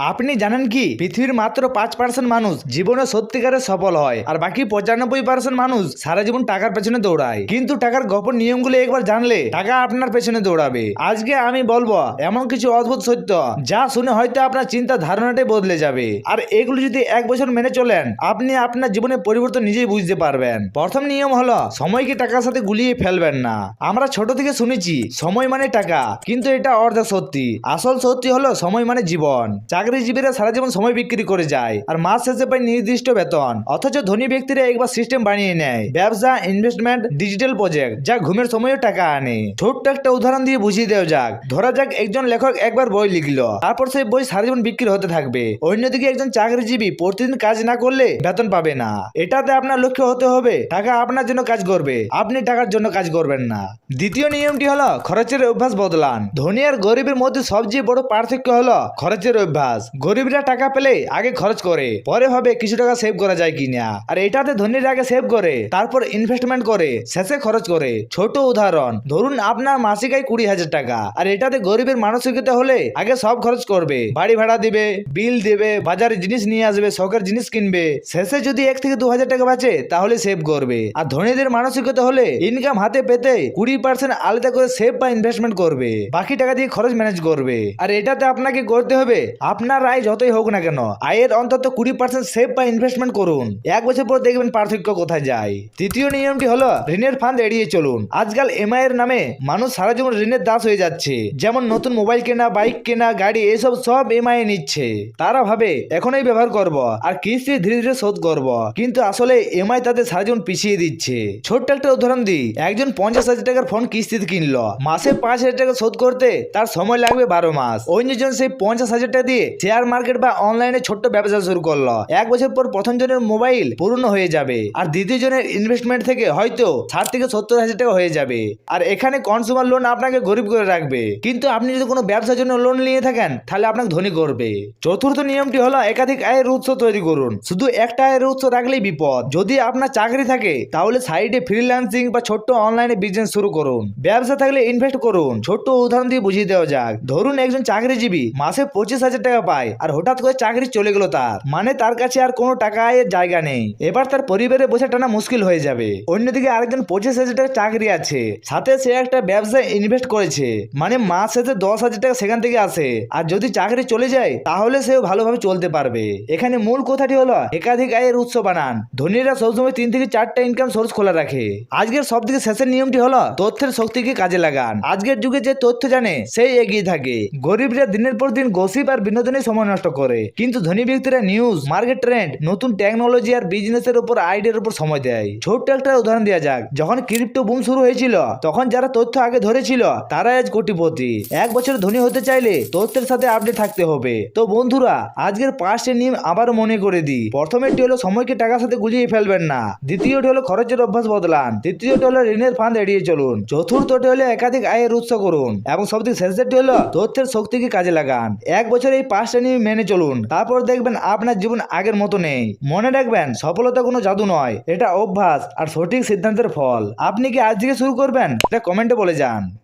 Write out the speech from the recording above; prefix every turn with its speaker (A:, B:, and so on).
A: আপনি জানেন কি? পৃথিবীর মাত্র পাঁচ পার্সেন্ট মানুষ জীবনে সত্যিকারে সফল হয় আর বাকি পঁচানব্বই পার্সেন্ট মানুষ সারা জীবন টাকার পেছনে দৌড়ায়। কিন্তু টাকার গোপন নিয়মগুলো একবার জানলে টাকা আপনার পেছনে দৌড়াবে। আজকে আমি বলব, এমন কিছু অদ্ভুত সত্য যা শুনে হয়তো আপনার চিন্তা ধারণাটাই বদলে যাবে। আর এগুলো যদি এক বছর মেনে চলেন, আপনি আপনার জীবনে পরিবর্তন নিজেই বুঝতে পারবেন। প্রথম নিয়ম হলো, সময়কে টাকার সাথে গুলিয়ে ফেলবেন না। আমরা ছোট থেকে শুনেছি, সময় মানে টাকা। কিন্তু এটা অর্ধেক সত্যি। আসল সত্যি হলো, সময় মানে জীবন। চাকরিজীবীরা সারা জীবন সময় বিক্রি করে যায় আর মাস শেষে পায় নির্দিষ্ট বেতন। অথচ ধনী ব্যক্তিরা একবার সিস্টেম বানিয়ে নেয়। ব্যবসা ইনভেস্টমেন্ট ডিজিটাল প্রজেক্ট যা ঘুমের সময়ও টাকা আনে। ছোট্ট একটা উদাহরণ দিয়ে বুঝিয়ে দেওয়া যাক। ধরা যাক একজন লেখক একবার বই লিখলো। তারপর সেই বই সারা জীবন বিক্রি হতে থাকবে। অন্যদিকে একজন চাকরিজীবী প্রতিদিন কাজ না করলে বেতন পাবে না। এটাতে আপনার লক্ষ্য হতে হবে, টাকা আপনার জন্য কাজ করবে। আপনি টাকার জন্য কাজ করবেন না। দ্বিতীয় নিয়মটি হলো, খরচের অভ্যাস বদলান। ধনী আর গরিবের মধ্যে সবচেয়ে বড় পার্থক্য হলো, খরচের অভ্যাস। গরিবরা টাকা পেলে আগে খরচ করে, পরে ভাবে কিছু টাকা সেভ করা যায় কিনা। আর এটাতে ধনীরা আগে সেভ করে, তারপর ইনভেস্টমেন্ট করে, শেষে খরচ করে। ছোট উদাহরণ, ধরুন আপনার মাসিক আয় কুড়ি হাজার টাকা, আর এটাতে গরিবের মানসিকতা হলে আগে সব খরচ করবে। বাড়ি ভাড়া দিবে বিল দেবে, বাজারে জিনিস নিয়ে আসবে, শখের জিনিস কিনবে। শেষে যদি এক থেকে দু হাজার টাকা বাঁচে, তাহলে সেভ করবে। আর ধনীদের মানসিকতা হলে ইনকাম হাতে পেতে কুড়ি পার্সেন্ট আলাদা করে সেভ বা ইনভেস্টমেন্ট করবে। বাকি টাকা দিয়ে খরচ ম্যানেজ করবে। আর এটাতে আপনাকে করতে হবে আপনার আয় যতই হোক না কেন, আয়ের অন্তত কুড়ি পার্সেন্ট সেভ বা ইনভেস্টমেন্ট করুন। এক বছর পর দেখবেন পার্থক্য কোথায় যায়। তৃতীয় নিয়মটি হলো, ঋণের ফান্ড এড়িয়ে চলুন। আজকাল এমআই এর নামে মানুষ সারা জীবন ঋণের দাস হয়ে যাচ্ছে। যেমন নতুন মোবাইল কেনা বাইক কেনা, গাড়ি, এসব সব এমআই নিচ্ছে। তারা ভাবে, এখনই ব্যবহার করব আর কিস্তি ধীরে ধীরে শোধ করব। কিন্তু আসলে এমআই তাদের সারা জীবন পিছিয়ে দিচ্ছে। ছোট্ট একটা উদাহরণ দিই, একজন পঞ্চাশ হাজার টাকার ফোন কিস্তিতে কিনলো। মাসে পাঁচ হাজার টাকা শোধ করতে তার সময় লাগবে বারো মাস। অন্যজন সেই পঞ্চাশ হাজার টাকা দিয়ে শেয়ার মার্কেট বা অনলাইনে ছোট্ট ব্যবসা শুরু করল। এক বছর পর প্রথম জনের মোবাইল পুরনো হয়ে যাবে আর দ্বিতীয় জনের ইনভেস্টমেন্ট থেকে হয়তো ষাট থেকে সত্তর হাজার টাকা হয়ে যাবে। আর এখানে কনজিউমার লোন আপনাকে গরিব করে রাখবে। কিন্তু আপনি যদি কোনো ব্যবসার জন্য লোন নিয়ে থাকেন, তাহলে আপনাকে ধনী করবে। চতুর্থ নিয়মটি হলো একাধিক আয়ের উৎস তৈরি করুন। শুধু একটা আয়ের উৎস রাখলেই বিপদ। যদি আপনার চাকরি থাকে, তাহলে সাইডে ফ্রিল্যান্সিং বা ছোট্ট অনলাইনে বিজনেস শুরু করুন। ব্যবসা থাকলে ইনভেস্ট করুন। ছোট্ট উদাহরণ দিয়ে বুঝিয়ে দেওয়া যাক। ধরুন একজন চাকরিজীবী মাসে পঁচিশ হাজার টাকা পায় আর হঠাৎ করে চাকরি চলে গেল তার। মানে তার কাছে আর কোনো টাকা আয়ের জায়গা নেই। এবার তার পরিবারে বোঝা টানা মুশকিল হয়ে যাবে। অন্যদিকে আরেকজন পঁচিশ হাজার টাকা চাকরি আছে। সাথে সে একটা ব্যবসায় ইনভেস্ট করেছে। মানে মাস শেষে দশ হাজার টাকা সেখান থেকে আসে। আর যদি চাকরি চলে যায়, তাহলে সে ভালোভাবে চলতে পারবে। এখানে মূল কথাটি হলো, একাধিক আয়ের উৎস বানান। ধনীরা সবসময় তিন থেকে চারটা ইনকাম সোর্স খোলা রাখে। আজকের সব থেকে শেষের নিয়মটি হলো, তথ্যের শক্তিকে কাজে লাগান। আজকের যুগে যে তথ্য জানে, সেই এগিয়ে থাকে। গরিবরা দিনের পর দিন গসিপ আর বিনোদনে সময় নষ্ট করে। কিন্তু ধনী ব্যক্তিরা নিউজ মার্কেট ট্রেন্ড নতুন টেকনোলজি আর বিজনেসের উপর আইডিয়ার উপর সময় দেয়। ছোট্ট একটা উদাহরণ দেওয়া যাক। যখন ক্রিপ্টো বুম শুরু হয়েছিল, তখন যারা তথ্য আগে ধরেছিল, তারা আজ কোটিপতি। এক বছর ধনী হতে চাইলে তথ্যের সাথে আপডেট থাকতে হবে। তো বন্ধুরা, আজকের পাঁচটি নিয়ম আবার মনে করে দিই। প্রথমেরটি হলো সময়কে টাকার সাথে গুলিয়ে ফেলবেন না। দ্বিতীয়টি হলো খরচের অভ্যাস বদলান। তৃতীয়টি হলো ঋণের ফান্ড এড়িয়ে চলুন। চতুর্থটি হলো একাধিক আয়ের উৎস করুন। এবং সবথেকে শেষেরটি হলো তথ্যের শক্তিকে কাজে লাগান। এক বছর এই পাঁচটা মেনে চলুন। তারপর দেখবেন আপনার জীবন আগের মতো নেই। মনে রাখবেন, সফলতা কোনো জাদু নয়। এটা অভ্যাস আর সঠিক সিদ্ধান্তের ফল। আপনি কি আজ থেকে শুরু করবেন? এটা কমেন্টে বলে যান।